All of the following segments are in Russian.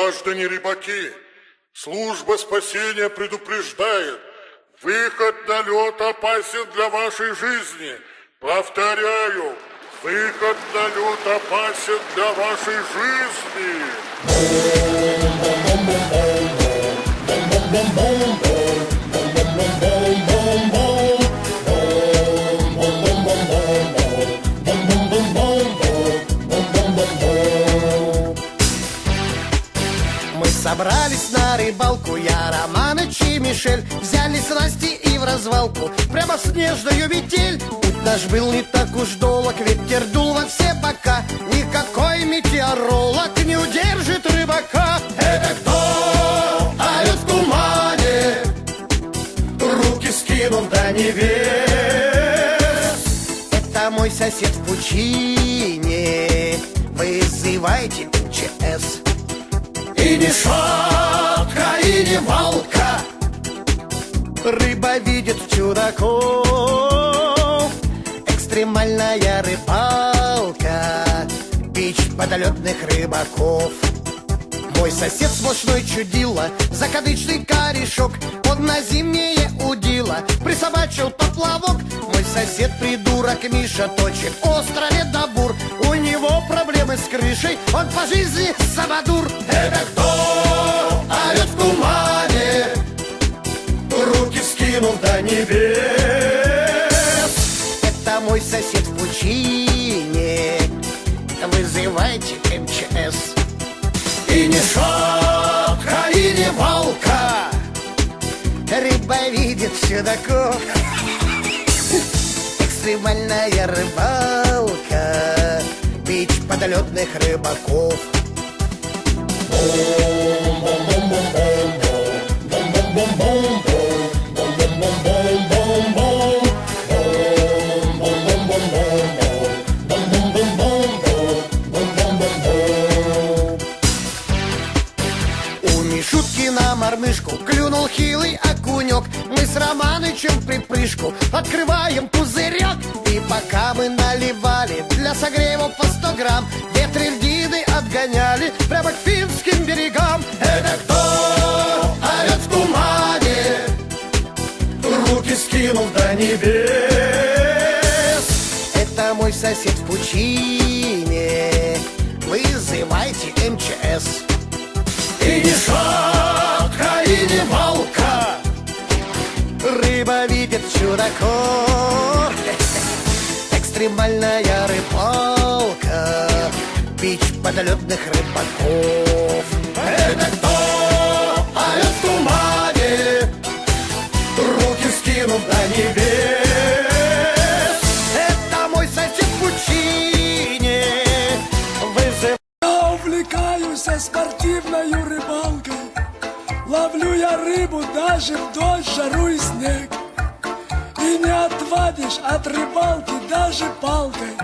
Граждане рыбаки, служба спасения предупреждает, выход на лед опасен для вашей жизни. Повторяю, выход на лед опасен для вашей жизни. Рыбалку, я, Романыч и Мишель Взяли снасти и в развалку, прямо в снежную метель. Путь наш был не так уж долг, ветер дул во все бока. Никакой метеоролог не удержит рыбака. Это кто? Орет в тумане, руки скинув до небес. Это мой сосед в пучине, вызывайте МЧС и не шатка, и не волка Рыба видит чудаков. Экстремальная рыбалка. Бич подолетных рыбаков. Мой сосед сплошной чудила, закадычный корешок. Он на зимнее удила, присобачил поплавок. Мой сосед придурок Миша точит остро ледобур У него проблемы с крышей, он по жизни самодур Это кто небес Это мой сосед в пучине, вызывайте МЧС и не шапка, и не волка Рыба видит чудаков Экстремальная рыбалка. Бич подолетных рыбаков. У в припрыжку. Открываем пузырек И пока мы наливали для согрева по 100 грамм. Ветры льдины отгоняли прямо к финским берегам. Это кто? Орет в тумане, руки скинув до небес. Это мой сосед в пучине, вызывайте МЧС. И не шатка, и не волка Рыба видит чудаков Экстремальная рыбалка. Бич подолетных рыбаков. Это кто? Орет в тумане. Руки скинув до небес. Это мой сосед в пучине. Вызывает Я увлекаюсь спортивной рыбалкой Ловлю я рыбу даже в дождь, жару и снег. И не отвадишь от рыбалки даже палкой.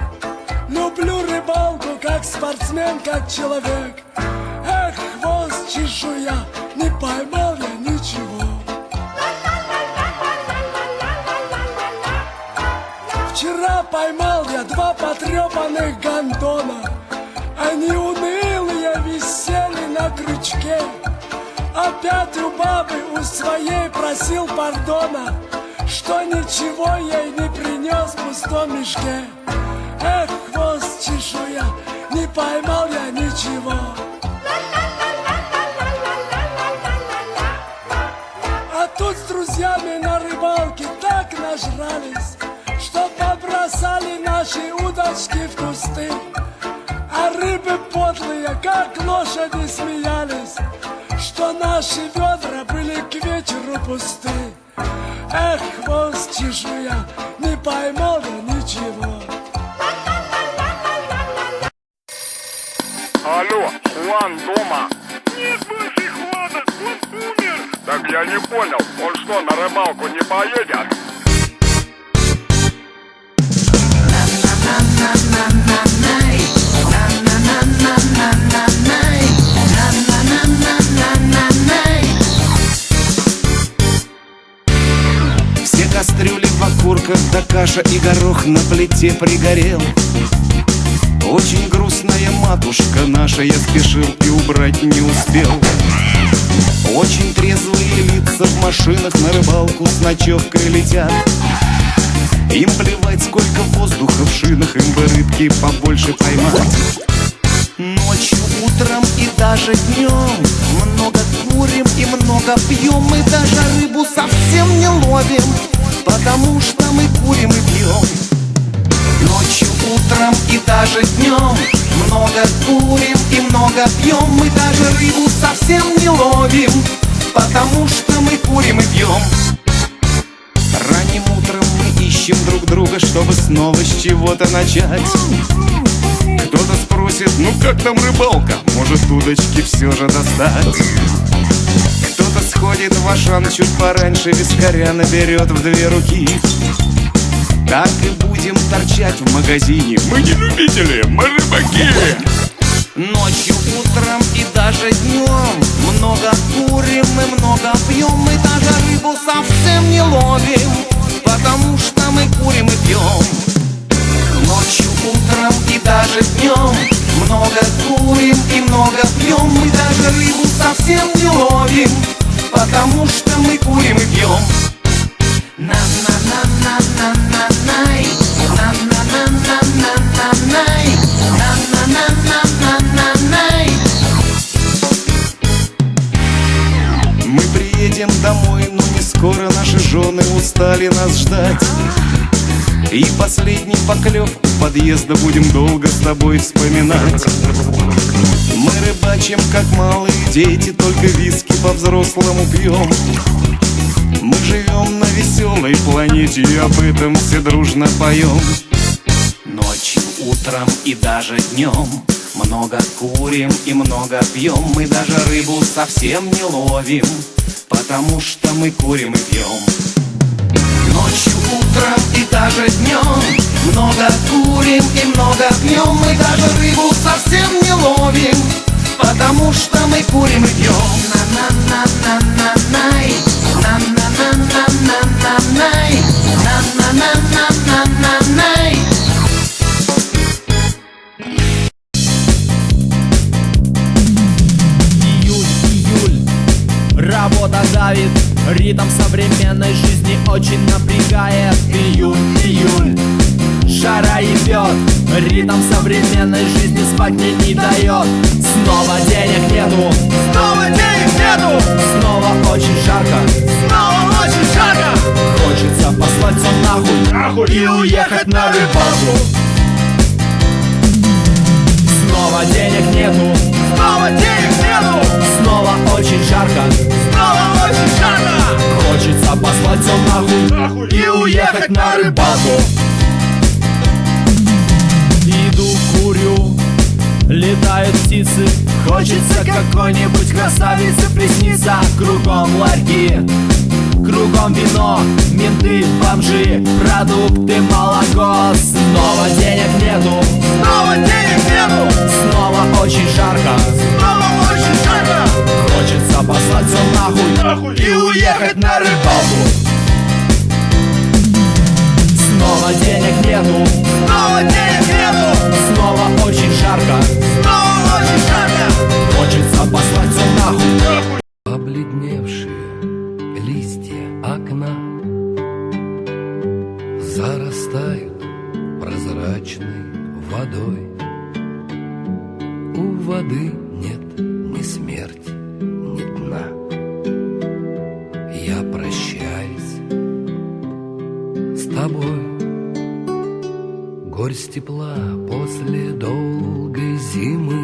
Люблю рыбалку как спортсмен, как человек. Эх, хвост чешуя, не поймал я ничего. Вчера поймал я два потрепанных гондона Они унылые висели на крючке Опять у бабы у своей просил пардона Что ничего ей не принес в пустом мешке. Эх, хвост чешуя, не поймал я ничего. А тут с друзьями на рыбалке так нажрались, что побросали наши удочки в кусты. А рыбы подлые, как лошади, смеялись, что наши ведра были к вечеру пусты. Эх, хвост чешуя, не поймал я ничего. Алло, Хуан дома? Нет больше Хуана, он умер. Так я не понял, он что, на рыбалку не поедет? Все в окурках, да каша и горох на плите пригорел. Очень Грустная матушка наша, я спешил и убрать не успел. Очень трезвые лица в машинах на рыбалку с ночевкой летят. Им плевать, сколько воздуха в шинах, им бы рыбки побольше поймать. Ночью, даже днем. Много курим и много пьем Мы даже рыбу совсем не ловим Потому что мы курим и пьем. Ночью, утром и даже днем. Много курим и много пьем Мы даже рыбу совсем не ловим Потому что мы курим и пьем. Ранним утром мы ищем друг друга Чтобы снова с чего-то начать кто-то спросит, ну как там рыбалка? Может удочки все же достать? Кто-то сходит в Ашан чуть пораньше Вискаря наберет в две руки. Так и будем торчать в магазине. Мы не любители, мы рыбаки. Ночью, утром и даже днем Много курим и много пьем Мы даже рыбу совсем не ловим Потому что мы курим и пьем днем Много курим и много пьем Мы даже рыбу совсем не ловим Потому что мы курим и пьем На-на-на-на-на-на-най На-на-на-на-на-на-най Мы приедем домой, но не скоро Наши жены устали нас ждать и последний поклев у подъезда будем долго с тобой вспоминать. Мы рыбачим, как малые дети, только виски по-взрослому пьем. Мы живем на веселой планете и об этом все дружно поем. Ночью, утром и даже днем Много курим и много пьем. Мы даже рыбу совсем не ловим Потому что мы курим и пьем утром и даже днем Много курим и много пьем Мы даже рыбу совсем не ловим Потому что мы курим и пьем На-на-на-на-на-най Июль, июль, работа давит Ритм современной жизни очень напрягает. Июль, июль, жара ебет Ритм современной жизни спать мне не дает Снова денег нету, снова денег нету. Снова очень жарко, снова очень жарко. Хочется послать все нахуй, нахуй. И уехать на рыбалку. Снова денег нету, снова денег нету Снова очень жарко, снова очень жарко. Хочется послать все нахуй, и уехать на рыбалку. Иду, курю, летают птицы. Хочется какой-нибудь красавице присниться. Кругом ларьки, кругом вино Менты, бомжи, продукты, молоко. Снова денег нету, снова денег нету. Снова очень жарко, снова очень жарко. Хочется послать все нахуй, нахуй. и уехать на рыбалку. Снова денег нету, снова денег нету тепла после долгой зимы.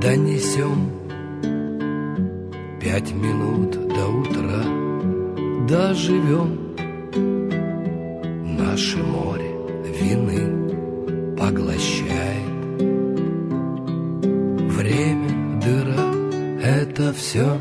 Донесем Пять минут до утра. Доживем Наше море вины поглощает. Время, дыра, это все